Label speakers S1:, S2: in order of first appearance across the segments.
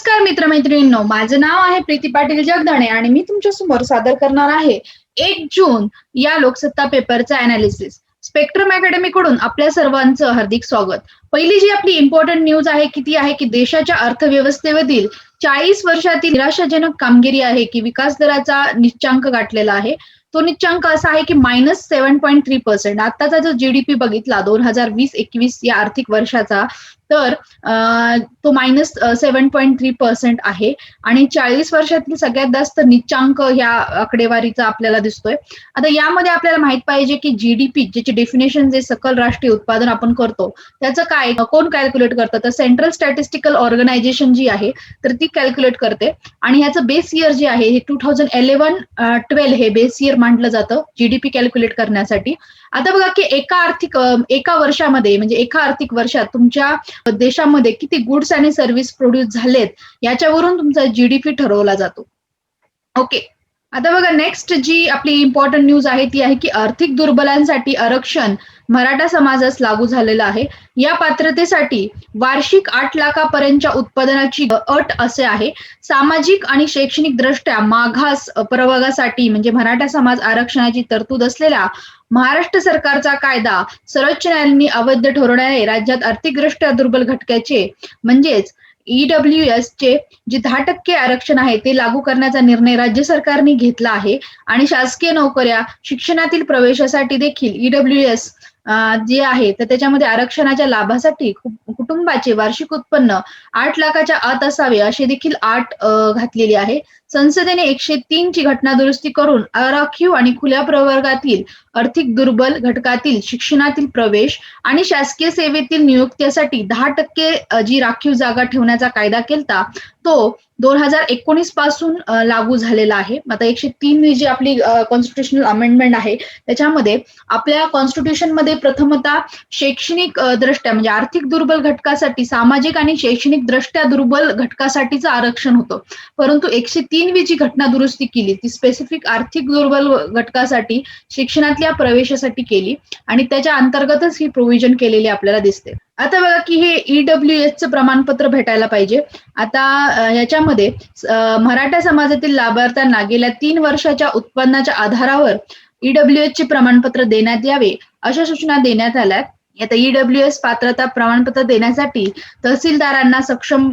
S1: नमस्कार मित्रमैत्रिणींनो माझं नाव आहे प्रीती पाटील जगदाणे आणि मी तुमच्यासमोर सादर करणार आहे एक जून या लोकसत्ता पेपरचा अनालिसिस स्पेक्ट्रम अकॅडमी कडून आपल्या सर्वांचं हार्दिक स्वागत. पहिली जी आपली इम्पॉर्टंट न्यूज आहे की ती आहे की देशाच्या अर्थव्यवस्थेमधील चाळीस वर्षातील निराशाजनक कामगिरी आहे की विकास दराचा निश्चांक गाठलेला आहे. तो निश्चांक असा आहे की minus seven point three percent आताचा जो जीडीपी बघितला दोन हजार वीस एकवीस या आर्थिक वर्षाचा तर तो minus seven point three percent आहे. आणि चाळीस वर्षातील सगळ्यात जास्त निच्चांक ह्या आकडेवारीचा आपल्याला दिसतोय. आता यामध्ये आपल्याला माहीत पाहिजे की जीडीपी ज्याची डेफिनेशन जे सकल राष्ट्रीय उत्पादन आपण करतो त्याचं काय कोण कॅल्क्युलेट करतं? तर सेंट्रल स्टॅटिस्टिकल ऑर्गनायझेशन जी आहे तर ती कॅल्क्युलेट करते. आणि ह्याचं बेस इयर जे आहे हे टू थाउजंड इलेव्हन ट्वेल्व हे बेस इयर मांडलं जातं जीडीपी कॅल्क्युलेट करण्यासाठी. आता बघा की एका आर्थिक एका वर्षामध्ये म्हणजे एका आर्थिक वर्षात तुमच्या देशामध्ये किती गुड्स आणि सर्व्हिस प्रोड्यूस झालेत याच्यावरून तुमचा जीडीपी ठरवला जातो. ओके आता बघा नेक्स्ट जी आपली इम्पॉर्टंट न्यूज आहे ती आहे की आर्थिक दुर्बलांसाठी आरक्षण मराठा समाजास लागू झालेलं आहे. या पात्रतेसाठी वार्षिक आठ लाखापर्यंतच्या उत्पादनाची अट असे आहे. सामाजिक आणि शैक्षणिक दृष्ट्या मागास प्रवर्गासाठी म्हणजे मराठा समाज आरक्षणाची तरतूद असलेला महाराष्ट्र सरकारचा कायदा सर्वोच्च न्यायालयाने अवैध ठरवण्याने राज्यात आर्थिकदृष्ट्या दुर्बल घटकाचे म्हणजेच ईडब्ल्यू e एस चे जे दहा टक्के आरक्षण आहे ते लागू करण्याचा निर्णय राज्य सरकारने घेतला आहे. आणि शासकीय नोकऱ्या शिक्षणातील प्रवेशासाठी देखील ईडब्ल्यू एस जे आहे तर त्याच्यामध्ये आरक्षणाच्या लाभासाठी कुटुंबाचे वार्षिक उत्पन्न आठ लाखाच्या आत असावे अशी देखील आठ घातलेली आहे. संसदेने एकशे तीन ची घटना दुरुस्ती करून अराखीव आणि खुल्या प्रवर्गातील आर्थिक दुर्बल घटकातील शिक्षणातील प्रवेश आणि शासकीय सेवेतील नियुक्तीसाठी दहा टक्के जी राखीव जागा ठेवण्याचा कायदा केलता तो दोन हजार एकोणीसपासून लागू झालेला आहे. आता एकशे तीन जी आपली कॉन्स्टिट्युशनल अमेंडमेंट आहे त्याच्यामध्ये आपल्या कॉन्स्टिट्यूशनमध्ये प्रथमता शैक्षणिक दृष्ट्या म्हणजे आर्थिक दुर्बल घटकासाठी सामाजिक आणि शैक्षणिक दृष्ट्या दुर्बल घटकासाठीचं आरक्षण होतं. परंतु एकशे तीन जी घटना दुरुस्ती केली ती स्पेसिफिक आर्थिक दुर्बल घटकासाठी शिक्षणातल्या प्रवेशासाठी केली आणि त्याच्या अंतर्गतच ही प्रोव्हिजन केलेली आपल्याला दिसते. आता बघा की हे ईडब्ल्यू एसचं प्रमाणपत्र भेटायला पाहिजे. आता याच्यामध्ये मराठा समाजातील लाभार्थ्यांना गेल्या तीन वर्षाच्या उत्पन्नाच्या आधारावर ईडब्ल्यू e चे प्रमाणपत्र देण्यात यावे अशा सूचना देण्यात आल्या आता ईडब्ल्यू एस पात्रता प्रमाणपत्र देण्यासाठी तहसीलदारांना सक्षम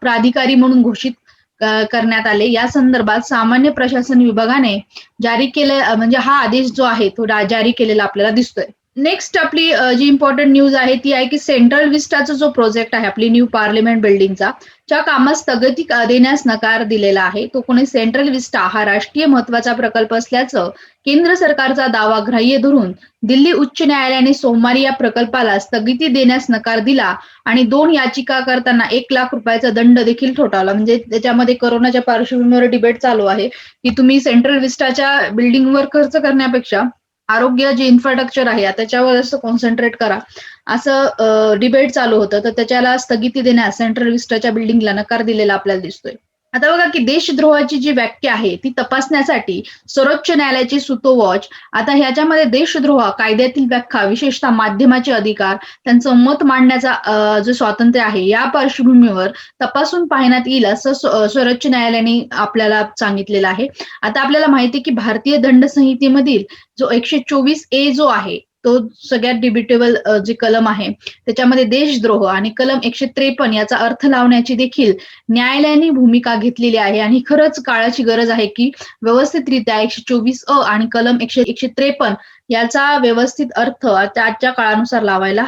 S1: प्राधिकारी म्हणून घोषित करण्यात आले. या संदर्भात सामान्य प्रशासन विभागाने जारी केले म्हणजे हा आदेश जो आहे तो जारी केलेला आपल्याला दिसतोय. नेक्स्ट आपली जी इम्पॉर्टंट न्यूज आहे ती आहे की सेंट्रल विस्टाचा जो प्रोजेक्ट आहे आपली न्यू पार्लिमेंट बिल्डिंगचा ज्या कामास स्थगिती देण्यास नकार दिलेला आहे तो कोणी सेंट्रल विस्टा हा राष्ट्रीय महत्त्वाचा प्रकल्प असल्याचं केंद्र सरकारचा दावा ग्राह्य धरून दिल्ली उच्च न्यायालयाने सोमवारी या प्रकल्पाला स्थगिती देण्यास नकार दिला आणि दोन याचिका करताना एक लाख रुपयाचा दंड देखील ठोठावला. म्हणजे त्याच्यामध्ये कोरोनाच्या पार्श्वभूमीवर डिबेट चालू आहे की तुम्ही सेंट्रल विस्टाच्या बिल्डिंगवर खर्च करण्यापेक्षा आरोग्य जे इन्फ्रास्ट्रक्चर आहे त्याच्यावर असं कॉन्सन्ट्रेट करा. असं डिबेट चालू होतं. तर त्याच्याला स्थगिती देण्यास सेंट्रल विस्टाच्या बिल्डिंगला नकार दिलेला आपल्याला दिसतोय. आता बघा की देशद्रोहाची जी व्याख्या आहे ती तपासण्यासाठी सर्वोच्च न्यायालयाची सुतो वॉच आता ह्याच्यामध्ये देशद्रोह कायद्यातील व्याख्या विशेषतः माध्यमाचे अधिकार त्यांचं मत मांडण्याचा जो स्वातंत्र्य आहे या पार्श्वभूमीवर तपासून पाहण्यात येईल असं सर्वोच्च न्यायालयाने आपल्याला सांगितलेलं आहे. आता आपल्याला माहिती की भारतीय दंड संहितेमधील जो एकशे चोवीस ए जो आहे तो सगळ्यात डिबिटेबल जे कलम आहे त्याच्यामध्ये देशद्रोह आणि कलम एकशे त्रेपन्न याचा अर्थ लावण्याची देखील न्यायालयाने भूमिका घेतलेली आहे. आणि खरंच काळाची गरज आहे की व्यवस्थितरित्या एकशे चोवीस अ आणि कलम एकशे एकशे त्रेपन्न याचा व्यवस्थित अर्थ त्याच्या काळानुसार लावायला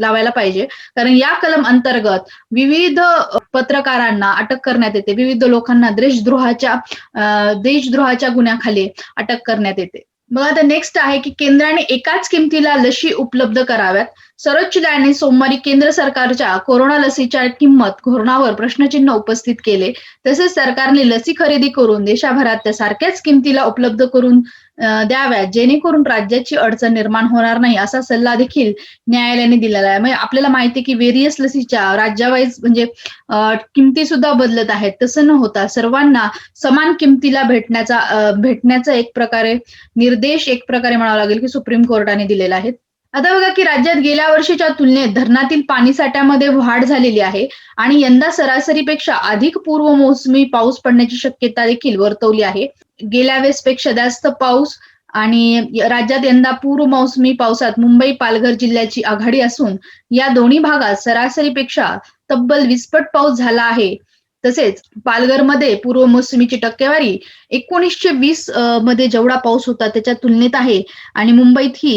S1: लावायला पाहिजे. कारण या कलम अंतर्गत विविध पत्रकारांना अटक करण्यात येते. विविध लोकांना देशद्रोहाच्या देशद्रोहाच्या गुन्ह्याखाली अटक करण्यात येते. मग आता नेक्स्ट आहे की केंद्राने एकाच किमतीला लशी उपलब्ध कराव्यात. सर्वोच्च न्यायालयाने सोमवारी केंद्र सरकारच्या कोरोना लसीच्या किंमत धोरणावर प्रश्नचिन्ह उपस्थित केले. तसेच सरकारने लसी खरेदी करून देशाभरात त्या सारख्याच किमतीला उपलब्ध करून द्याव्यात जेणेकरून राज्याची अडचण निर्माण होणार नाही असा सल्ला देखील न्यायालयाने दिलेला आहे. म्हणजे आपल्याला माहिती की वेरियस लसीच्या राज्यावाईज म्हणजे किमती सुद्धा बदलत आहेत. तसं न होता सर्वांना समान किमतीला भेटण्याचा भेटण्याचा एक प्रकारे निर्देश एक प्रकारे म्हणावा लागेल की सुप्रीम कोर्टाने दिलेला आहे. आता बघा की राज्यात गेल्या वर्षीच्या तुलनेत धरणातील पाणी साठ्यामध्ये वाढ झालेली आहे आणि यंदा सरासरीपेक्षा अधिक पूर्व मोसमी पाऊस पडण्याची शक्यता देखील वर्तवली आहे. गेल्या वेळेसपेक्षा जास्त पाऊस आणि राज्यात यंदा पूर्व मोसमी पावसात मुंबई पालघर जिल्ह्याची आघाडी असून या दोन्ही भागात सरासरीपेक्षा तब्बल विस्फट पाऊस झाला आहे. तसेच पालघरमध्ये पूर्व मोसमीची टक्केवारी एकोणीसशे वीसमध्ये जेवढा पाऊस होता त्याच्या तुलनेत आहे. आणि मुंबईत ही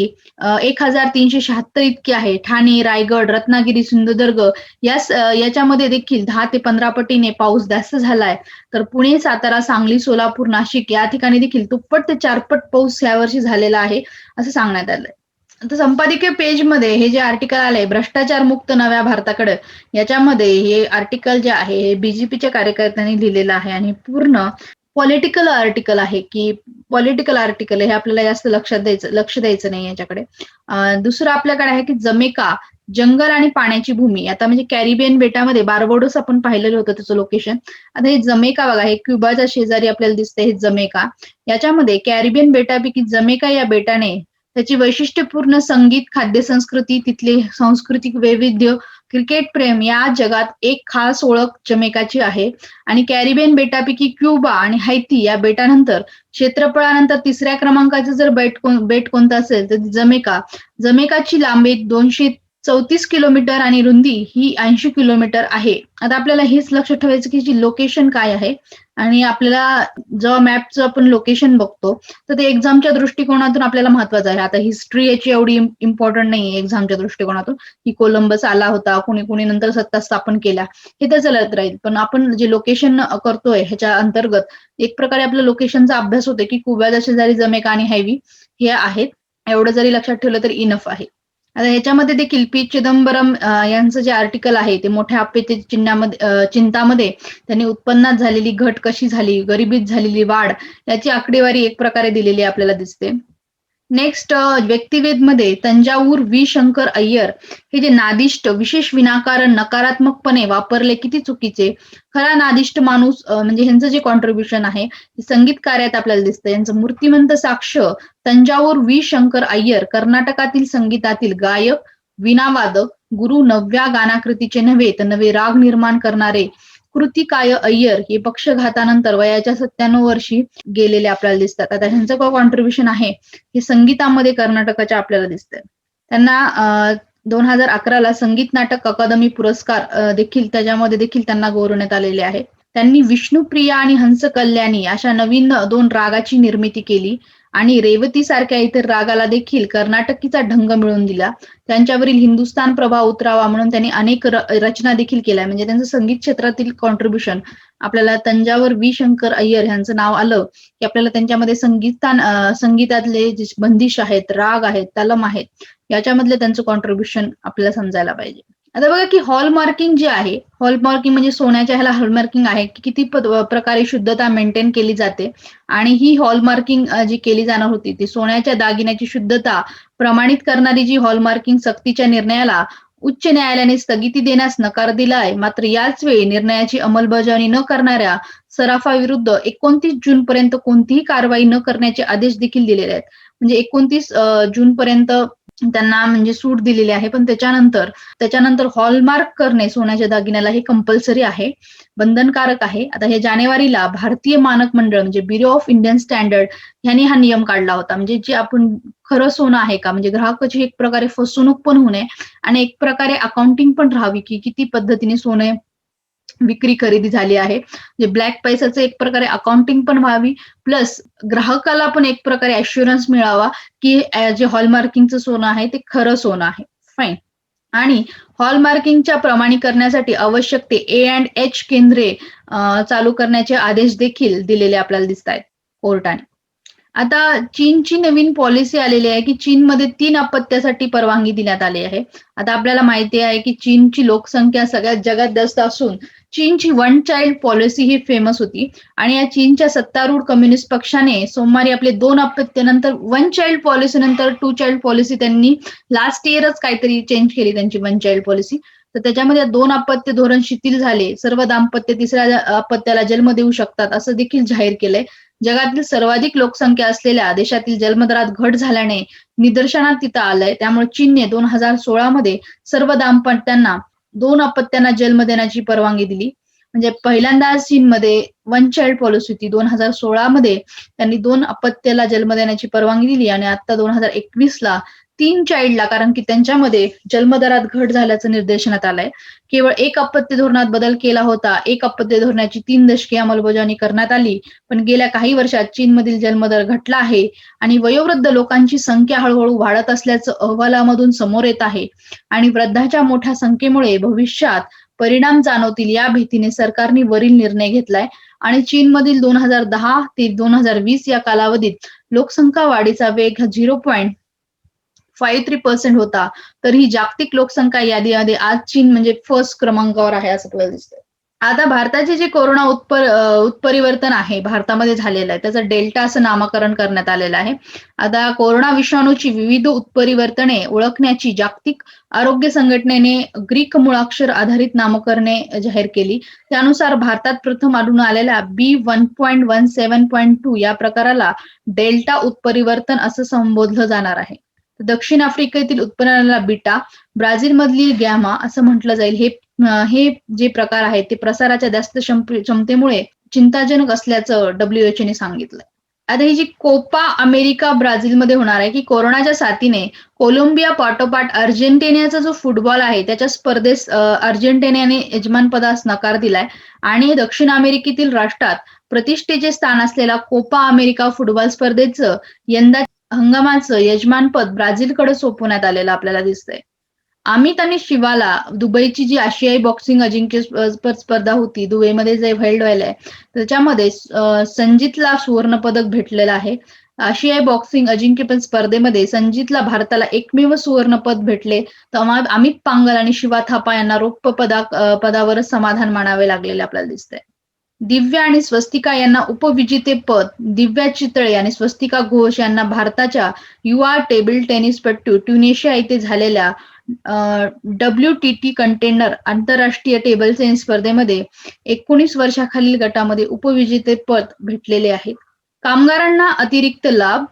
S1: एक हजार तीनशे शहात्तर इतकी आहे. ठाणे रायगड रत्नागिरी सिंधुदुर्ग याच्यामध्ये देखील दहा ते पंधरा पटीने पाऊस जास्त झालाय. तर पुणे सातारा सांगली सोलापूर नाशिक या ठिकाणी देखील दुप्पट ते चारपट पाऊस यावर्षी झालेला आहे असं सांगण्यात आलंय. आता संपादकीय पेजमध्ये हे जे आर्टिकल आले भ्रष्टाचार मुक्त नव्या भारताकडे याच्यामध्ये हे आर्टिकल जे आहे हे बीजेपीच्या कार्यकर्त्यांनी लिहिलेलं आहे आणि पूर्ण पॉलिटिकल आर्टिकल आहे की पॉलिटिकल आर्टिकल हे आपल्याला जास्त लक्षात द्यायचं लक्ष द्यायचं नाही याच्याकडे. दुसरं आपल्याकडे आहे की जमेका जंगल आणि पाण्याची भूमी. आता म्हणजे कॅरिबियन बेटामध्ये बारबोडोस आपण पाहिलेलं होतं त्याचं लोकेशन आता हे जमेका बघा हे क्युबाच्या शेजारी आपल्याला दिसतंय हे जमेका. याच्यामध्ये कॅरिबियन बेटापैकी जमेका या बेटाने त्याची वैशिष्ट्यपूर्ण संगीत खाद्य संस्कृती तिथले सांस्कृतिक वैविध्य क्रिकेट प्रेम या जगात एक खास ओळख जमेकाची आहे. आणि कॅरिबियन बेटापैकी क्युबा आणि हैती या बेटानंतर क्षेत्रफळानंतर तिसऱ्या क्रमांकाचं जर बेट बेट कोणतं असेल तर जमेका. जमेकाची लांबी दोनशे चौतीस किलोमीटर आणि रुंदी ही ऐंशी किलोमीटर आहे. आता आपल्याला हेच लक्ष ठेवायचं की जी लोकेशन काय आहे. आणि आपल्याला जेव्हा मॅपचं आपण लोकेशन बघतो तर ते एक्झामच्या दृष्टिकोनातून आपल्याला महत्वाचं आहे. आता हिस्ट्री याची एवढी इम्पॉर्टंट नाही एक्झामच्या दृष्टिकोनातून. की कोलंबस आला होता कुणी कुणी नंतर सत्ता स्थापन केल्या हे तर चालत राहील. पण आपण जे लोकेशन करतोय ह्याच्या अंतर्गत एक प्रकारे आपल्या लोकेशनचा अभ्यास होतो की कुब्याच्या शेजारी जमेका आणि हैवी हे आहेत. एवढं जरी लक्षात ठेवलं तर इनफ आहे. आता ह्याच्यामध्ये देखील पी चिदंबरम यांचं जे आर्टिकल आहे ते मोठ्या आपे चिन्हामध्ये चिंतामध्ये त्यांनी उत्पन्नात झालेली घट कशी झाली गरिबीत झालेली वाढ याची आकडेवारी एक प्रकारे दिलेली आपल्याला दिसते. नेक्स्ट व्यक्तिवेदमध्ये तंजावूर वी शंकर अय्यर हे जे नादिष्ट विशेष विनाकारण नकारात्मकपणे वापरले किती चुकीचे. खरा नादिष्ट माणूस म्हणजे ह्यांचं जे कॉन्ट्रीब्युशन आहे संगीत कार्यात आपल्याला दिसतं. यांचं मूर्तिमंत साक्ष तंजावूर वी शंकर अय्यर कर्नाटकातील संगीतातील गायक विनावादक गुरु नव्या गानाकृतीचे नव्हे तर नवे राग निर्माण करणारे कृतिकाय अय्यर हे पक्षघातानंतर वयाच्या सत्त्याण्णव वर्षी गेलेले आपल्याला दिसतात. आता ह्यांचं काय कॉन्ट्रीब्युशन आहे. हे संगीतामध्ये कर्नाटकाच्या आपल्याला दिसतंय. त्यांना दोन हजार अकराला संगीत नाटक अकादमी पुरस्कार देखील त्याच्यामध्ये देखील त्यांना गौरवण्यात आलेले आहे. त्यांनी विष्णुप्रिया आणि हंस कल्याणी अशा नवीन दोन रागाची निर्मिती केली. आणि रेवती सारख्या इतर रागाला देखील कर्नाटकीचा ढंग मिळवून दिला. त्यांच्यावरील हिंदुस्थान प्रभाव उतरावा म्हणून त्यांनी अनेक रचना देखील केल्या. म्हणजे त्यांचं संगीत क्षेत्रातील कॉन्ट्रीब्युशन आपल्याला तंजावर वी शंकर अय्यर यांचं नाव आलं की आपल्याला त्यांच्यामध्ये संगीतान संगीतातले जे बंदिश आहेत राग आहेत तलम आहेत याच्यामधले त्यांचं कॉन्ट्रीब्युशन आपल्याला समजायला पाहिजे. आता बघा की हॉलमार्किंग जे आहे हॉलमार्किंग म्हणजे सोन्याच्या ह्याला हॉलमार्किंग आहे की किती प्रकारे शुद्धता मेंटेन केली जाते. आणि ही हॉलमार्किंग जी केली जाणार होती ती सोन्याच्या दागिन्याची शुद्धता प्रमाणित करणारी जी हॉलमार्किंग सक्तीच्या निर्णयाला उच्च न्यायालयाने स्थगिती देण्यास नकार दिलाय मात्र याच वेळी निर्णयाची अंमलबजावणी न करणाऱ्या सराफाविरुद्ध एकोणतीस जून पर्यंत कोणतीही कारवाई न करण्याचे आदेश देखील दिलेले आहेत. म्हणजे एकोणतीस जून पर्यंत त्यांना म्हणजे सूट दिलेली आहे. पण त्याच्यानंतर त्याच्यानंतर हॉलमार्क करणे सोन्याच्या दागिन्याला हे कंपल्सरी आहे. बंधनकारक आहे. आता हे जानेवारीला भारतीय मानक मंडळ म्हणजे ब्युरो ऑफ इंडियन स्टँडर्ड यांनी हा नियम काढला होता. म्हणजे जे आपण खरं सोनं आहे का? म्हणजे ग्राहकाची एक प्रकारे फसवणूक पण होऊ नये आणि एक प्रकारे अकाउंटिंग पण राहावी की किती पद्धतीने सोने विक्री खरेदी झाली आहे. जे ब्लॅक पैसाचं एक प्रकारे अकाउंटिंग पण व्हावी प्लस ग्राहकाला पण एक प्रकारे ऍश्युरन्स मिळावा की जे हॉलमार्किंगचं सोनं आहे ते खरं सोनं आहे. फाईन आणि हॉलमार्किंगच्या प्रमाणी करण्यासाठी आवश्यक ते ए अँड एच केंद्रे चालू करण्याचे आदेश देखील दिलेले आपल्याला दिसत आहेत कोर्टाने. आता चीनची नवीन पॉलिसी आलेली आहे की चीनमध्ये तीन अपत्यासाठी परवानगी देण्यात आली आहे. आता आपल्याला माहिती आहे की चीनची लोकसंख्या सगळ्यात जगात जास्त असून चीनची वन चाइल्ड पॉलिसी ही फेमस होती. आणि या चीनच्या सत्तारूढ कम्युनिस्ट पक्षाने सोमवारी आपले दोन अपत्यानंतर वन चाइल्ड पॉलिसी नंतर टू चाइल्ड पॉलिसी त्यांनी लास्ट इयरच काहीतरी चेंज केली त्यांची वन चाइल्ड पॉलिसी तर त्याच्यामध्ये दोन अपत्य धोरण शिथिल झाले. सर्व दाम्पत्य तिसऱ्या अपत्याला जन्म देऊ शकतात असं देखील जाहीर केलंय. जगातील सर्वाधिक लोकसंख्या असलेल्या देशातील जन्मदरात घट झाल्याने निदर्शनात तिथं आलंय. त्यामुळे चीनने दोन हजार सोळा मध्ये सर्व दाम्पत्यांना दोन अपत्यांना जन्म देण्याची परवानगी दिली. म्हणजे पहिल्यांदा चीनमध्ये वन चाइल्ड पॉलिसी होती. दोन हजार सोळा मध्ये त्यांनी दोन अपत्याला जन्म देण्याची परवानगी दिली आणि आता दोन हजार एकवीस ला तीन चाइल्डला कारण की त्यांच्यामध्ये जन्मदरात घट झाल्याचं निर्देशनात आलंय. केवळ एक अपत्य धोरणात बदल केला होता. एक अपत्य धोरणाची तीन दशके अंमलबजावणी करण्यात आली. पण गेल्या काही वर्षात चीनमधील जन्मदर घटला आहे आणि वयोवृद्ध लोकांची संख्या हळूहळू वाढत असल्याचं अहवालामधून समोर येत आहे. आणि वृद्धाच्या मोठ्या संख्येमुळे भविष्यात परिणाम जाणवतील या भीतीने सरकारने वरील निर्णय घेतलाय. आणि चीनमधील दोन हजार दहा ते दोन हजार वीस या कालावधीत लोकसंख्या वाढीचा वेग zero point five three percent होता तर ही जागतिक लोकसंख्या यादीमध्ये आज चीन म्हणजे फर्स्ट क्रमांकावर आहे असं आपल्याला दिसतंय. आता भारताचे जे कोरोना उत्पर उत्परिवर्तन आहे भारतामध्ये झालेलं आहे त्याचं डेल्टा असं नामकरण करण्यात आलेलं आहे. आता कोरोना विषाणूची विविध उत्परिवर्तने ओळखण्याची जागतिक आरोग्य संघटनेने ग्रीक मुळाक्षर आधारित नामकरणे जाहीर केली. त्यानुसार भारतात प्रथम आढळून आलेल्या B one point one seven point two या प्रकाराला डेल्टा उत्परिवर्तन असं संबोधलं जाणार आहे. दक्षिण आफ्रिकेतील उत्पन्नाला बिटा ब्राझीलमधली गॅमा असं म्हटलं जाईल. हे हे जे प्रकार आहेत ते प्रसाराच्या जास्त क्षमतेमुळे चिंताजनक असल्याचं डब्ल्यूएच ने सांगितलंय. आता ही जी कोपा अमेरिका ब्राझीलमध्ये होणार आहे की कोरोनाच्या साथीने कोलंबिया पाठोपाठ अर्जेंटिनियाचा जो फुटबॉल आहे त्याच्या स्पर्धेस अर्जेंटिनियाने यजमानपदास नकार दिलाय. आणि दक्षिण अमेरिकेतील राष्ट्रात प्रतिष्ठेचे स्थान असलेला कोपा अमेरिका फुटबॉल स्पर्धेचं यंदा हंगामाचं यजमानपद ब्राझीलकडे सोपवण्यात आलेलं आपल्याला दिसतंय. अमित आणि शिवाला दुबईची जी आशियाई बॉक्सिंग अजिंक्य स्पर्धा होती दुबईमध्ये जे व्हाईल्ड व्हायला आहे त्याच्यामध्ये संजितला सुवर्ण पदक भेटलेलं आहे. आशियाई बॉक्सिंग अजिंक्यपद स्पर्धेमध्ये संजितला भारताला एकमेव सुवर्णपद भेटले. तर अमित पांगल आणि शिवा थापा यांना रौप्य पदा पदावरच समाधान मानावे लागलेले आपल्याला दिसतंय. दिव्या आणि स्वस्तिका यांना उपविजेतेपद दिव्या चितळे आणि स्वस्तिका घोष यांना भारताच्या युवा टेबल टेनिसपटू ट्युनेशिया येथे झालेल्या डब्ल्यू टी टी कंटेनर आंतरराष्ट्रीय टेबल टेनिस स्पर्धेमध्ये एकोणीस वर्षाखालील गटामध्ये उपविजेतेपद भेटलेले आहेत. कामगारांना अतिरिक्त लाभ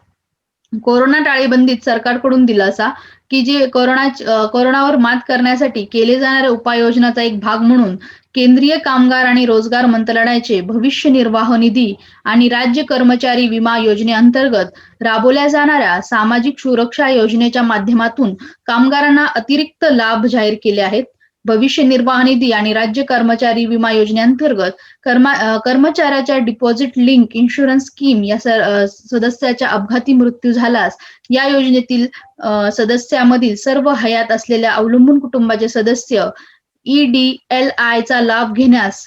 S1: कोरोना टाळेबंदीत सरकारकडून दिलासा की जे कोरोना कोरोनावर मात करण्यासाठी केले जाणाऱ्या उपाययोजनाचा एक भाग म्हणून केंद्रीय कामगार आणि रोजगार मंत्रालयाचे भविष्य निर्वाह निधी आणि राज्य कर्मचारी विमा योजनेअंतर्गत राबवल्या जाणाऱ्या सामाजिक सुरक्षा योजनेच्या माध्यमातून कामगारांना अतिरिक्त लाभ जाहीर केले आहेत. भविष्य निर्वाह निधी आणि राज्य कर्मचारी विमा योजनेअंतर्गत कर्मा कर्मचाऱ्याच्या डिपॉझिट लिंक इन्शुरन्स स्कीम या सदस्याच्या अपघाती मृत्यू झाल्यास या योजनेतील सदस्यामधील सर्व हयात असलेल्या अवलंबून कुटुंबाचे सदस्य ईडीएल चा लाभ घेण्यास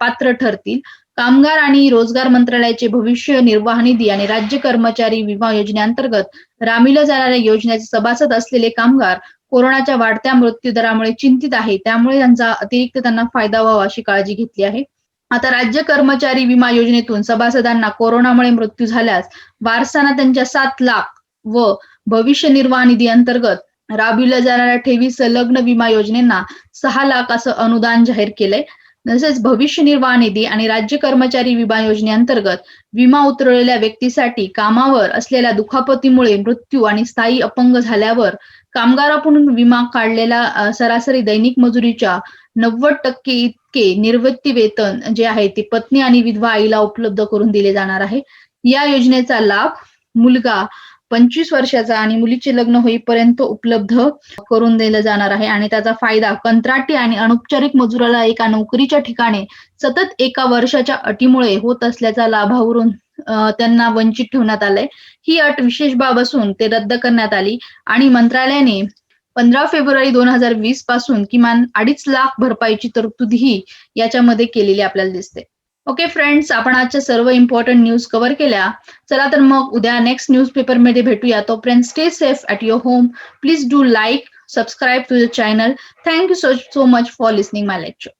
S1: पात्र ठरतील. कामगार आणि रोजगार मंत्रालयाचे भविष्य निर्वाह निधी आणि राज्य कर्मचारी विमा योजनेअंतर्गत राबविल्या जाणाऱ्या योजनेचे सभासद असलेले कामगार कोरोनाच्या वाढत्या मृत्यू दरामुळे चिंतित आहे. त्यामुळे त्यांचा अतिरिक्त त्यांना फायदा व्हावा अशी काळजी घेतली आहे. आता राज्य कर्मचारी विमा योजनेतून सभासदांना कोरोनामुळे मृत्यू झाल्यास वारसांना त्यांच्या सात लाख व भविष्य निर्वाह निधी अंतर्गत राबविल्या जाणाऱ्या ठेवी संलग्न विमा योजनेना सहा लाख असं अनुदान जाहीर केलंय. तसेच भविष्य निर्वाह निधी आणि राज्य कर्मचारी विमा योजनेअंतर्गत विमा उतरवलेल्या व्यक्तीसाठी कामावर असलेल्या दुखापतीमुळे मृत्यू आणि स्थायी अपंग झाल्यावर कामगाराकडून विमा काढलेला सरासरी दैनिक मजुरीच्या नव्वद टक्के इतके निवृत्ती वेतन जे आहे ते पत्नी आणि विधवा आईला उपलब्ध करून दिले जाणार आहे. या योजनेचा लाभ मुलगा पंचवीस वर्षाचा आणि मुलीचे लग्न होईपर्यंत उपलब्ध करून दिलं जाणार आहे आणि त्याचा फायदा कंत्राटी आणि अनौपचारिक मजुराला एका नोकरीच्या ठिकाणी सतत एका वर्षाच्या अटीमुळे होत असल्याचा लाभावरून त्यांना वंचित ठेवण्यात आलंय. ही अट विशेष बाब असून ते रद्द करण्यात आली आणि मंत्रालयाने पंधरा फेब्रुवारी दोन हजार वीसपासून किमान अडीच लाख भरपाईची तरतूदही याच्यामध्ये केलेली आपल्याला दिसते. ओके फ्रेंड्स आपण आजच्या सर्व इम्पॉर्टंट न्यूज कव्हर केल्या. चला तर मग उद्या नेक्स्ट न्यूज पेपरमध्ये भेटूया. तोपर्यंत stay safe at your home please do like subscribe to the channel thank you so so much for listening my lecture